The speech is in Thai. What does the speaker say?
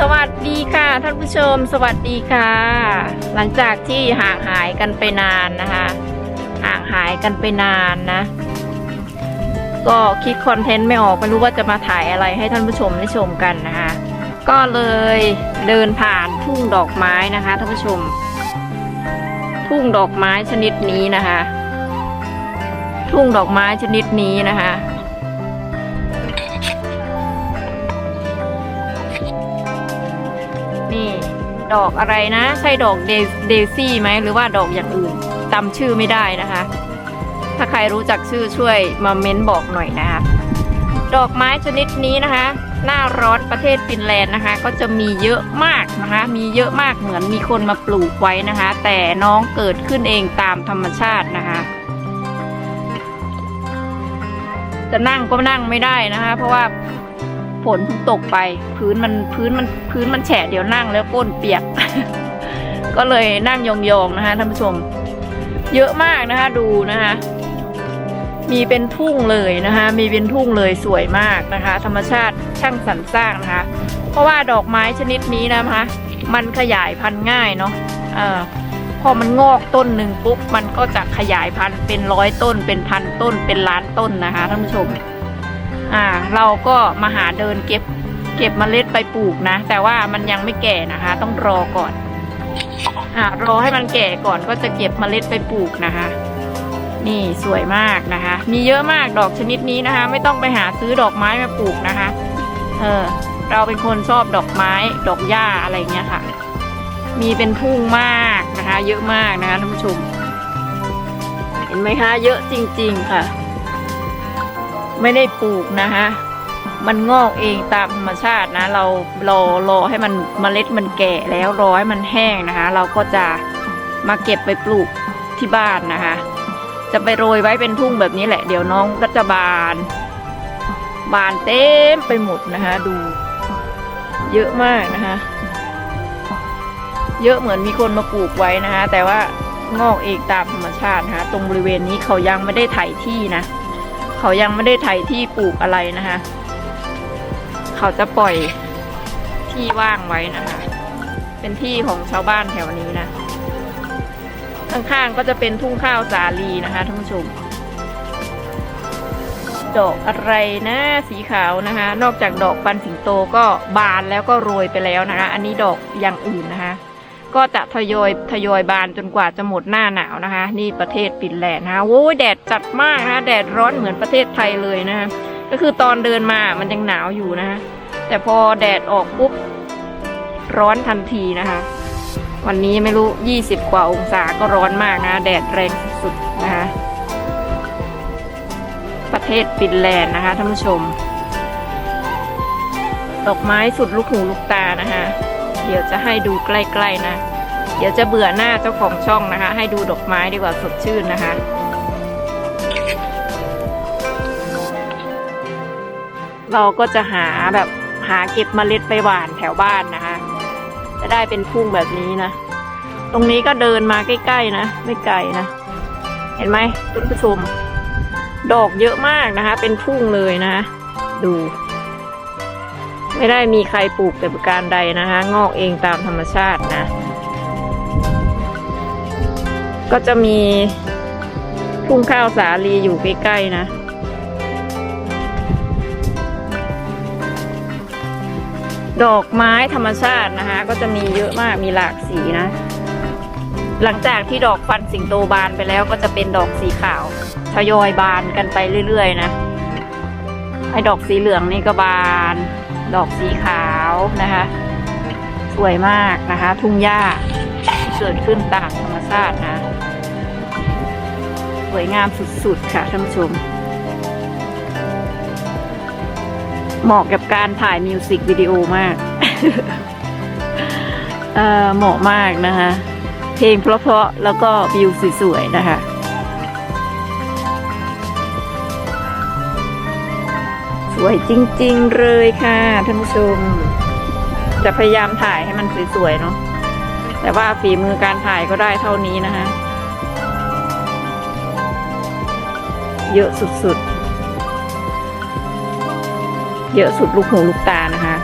สวัสดีค่ะท่านผู้ชม สวัสดีค่ะ หลังจากที่ห่างหายกันไปนานนะคะ ห่างหายกันไปนานนะ ก็คิดคอนเทนต์ไม่ออกไม่รู้ว่าจะมาถ่ายอะไรให้ท่านผู้ชมได้ชมกันนะคะ ก็เลยเดินผ่านทุ่งดอกไม้นะคะท่านผู้ชม ทุ่งดอกไม้ชนิดนี้นะคะ ทุ่งดอกไม้ชนิดนี้นะคะ ดอกอะไรนะ ใช่ดอกเดเดซี่ไหมหรือว่าดอกอย่างอื่นจำชื่อไม่ได้นะคะ ถ้าใครรู้จักชื่อช่วยมาเม้นบอกหน่อยนะคะ ดอกไม้ชนิดนี้นะคะ หน้าร้อนประเทศฟินแลนด์นะคะ ก็จะมีเยอะมากนะคะ มีเยอะมากเหมือนมีคนมาปลูกไว้นะคะ แต่น้องเกิดขึ้นเองตามธรรมชาตินะคะจะนั่งก็นั่งไม่ได้นะคะ เพราะว่า ฝนเพิ่งตกไป พื้นมันพื้นมันพื้นมันแฉะเดี๋ยวนั่งแล้วก้นเปียก ก็เลยนั่งยองๆนะคะท่านผู้ชม เยอะมากนะคะดูนะคะมีเป็นทุ่งเลยนะคะ มีเป็นทุ่งเลยสวยมากนะคะ ธรรมชาติช่างสรรสร้างนะคะ เพราะว่าดอกไม้ชนิดนี้นะคะ มันขยายพันธุ์ง่ายเนาะเออพอมันงอกต้นหนึ่งปุ๊บมันก็จะขยายพันธุ์เป็นร้อยต้น เป็นพันต้นเป็นล้านต้นนะคะท่านผู้ชม อ่า เราก็มาหาเดินเก็บ เก็บเมล็ดไปปลูกนะ แต่ว่ามันยังไม่แก่นะคะ ต้องรอก่อน อ่ารอให้มันแก่ก่อนก็จะเก็บเมล็ดไปปลูกนะคะ นี่สวยมากนะคะ มีเยอะมากดอกชนิดนี้นะคะ ไม่ต้องไปหาซื้อดอกไม้มาปลูกนะคะ เออ เราเป็นคนชอบดอกไม้ ดอกหญ้าอะไรเงี้ยค่ะ มีเป็นทุ่งมากนะคะ เยอะมากนะคะท่านผู้ชม เห็นไหมคะ เยอะจริง ๆ ค่ะ ไม่ได้ปลูกนะคะ มันงอกเองตามธรรมชาตินะ เรารอรอให้มันเมล็ดมันแก่แล้วรอให้มันแห้งนะคะ เราก็จะมาเก็บไปปลูกที่บ้านนะคะ จะไปโรยไว้เป็นทุ่งแบบนี้แหละ เดี๋ยวน้องก็จะบาน บานเต็มไปหมดนะคะ ดู เยอะมากนะคะ เยอะเหมือนมีคนมาปลูกไว้นะคะ แต่ว่างอกเองตามธรรมชาตินะคะ ตรงบริเวณนี้เขายังไม่ได้ไถที่นะ เขายังไม่ได้ไถที่ปลูกอะไรนะคะ เขาจะปล่อยที่ว่างไว้นะคะ เป็นที่ของชาวบ้านแถวนี้นะข้างๆก็จะเป็นทุ่งข้าวสาลีนะคะท่านผู้ชมดอกอะไรนะสีขาวนะคะ นอกจากดอกปันสิงโตก็บานแล้วก็โรยไปแล้วนะคะ อันนี้ดอกอย่างอื่นนะคะ ก็จะทยอยทยอยบานจนกว่าจะหมดหน้าหนาวนะคะ นี่ประเทศฟินแลนด์นะคะโอ้ยแดดจัดมากนะแดดร้อนเหมือนประเทศไทยเลยนะคะก็คือตอนเดินมามันยังหนาวอยู่นะคะแต่พอแดดออกปุ๊บร้อนทันทีนะคะ วันนี้ไม่รู้ 20 กว่าองศาก็ร้อนมากนะ แดดแรงสุดๆนะคะ ประเทศฟินแลนด์นะคะท่านผู้ชม ดอกไม้สุดลูกหูลูกตานะคะ เดี๋ยวจะให้ดูใกล้ๆนะ เดี๋ยวจะเบื่อหน้าเจ้าของช่องนะคะ ให้ดูดอกไม้ดีกว่าสดชื่นนะคะเราก็จะหาแบบหาเก็บเมล็ดไปหว่านแถวบ้านนะคะ จะได้เป็นพุ่งแบบนี้นะ ตรงนี้ก็เดินมาใกล้ๆนะ ไม่ไกลนะ เห็นไหมคุณผู้ชม ดอกเยอะมากนะคะ เป็นพุ่งเลยนะ ดู ไม่ได้มีใครปลูกแต่ประการใดนะคะ งอกเองตามธรรมชาตินะ ก็จะมีทุ่งข้าวสาลีอยู่ใกล้ๆนะ ดอกไม้ธรรมชาตินะคะ ก็จะมีเยอะมากมีหลากสีนะ หลังจากที่ดอกฟันสิงโตบานไปแล้วก็จะเป็นดอกสีขาวทยอยบานกันไปเรื่อยๆนะไอ้ดอกสีเหลืองนี่ก็บาน ดอกสีขาวนะคะ สวยมากนะคะ ทุ่งหญ้าที่เกิดขึ้นตามธรรมชาตินะ สวยงามสุดๆค่ะท่านผู้ชม เหมาะกับการถ่ายมิวสิกวิดีโอมากเอ่อเหมาะมากนะคะ เพลงเพราะๆแล้วก็วิวสวยๆนะคะ วยจริง ๆ เลยค่ะท่านผู้ชม จะพยายามถ่ายให้มันสวยๆเนาะแต่ว่าฝีมือการถ่ายก็ได้เท่านี้นะคะ เยอะสุดๆ เยอะสุดลูกหูลูกตานะคะ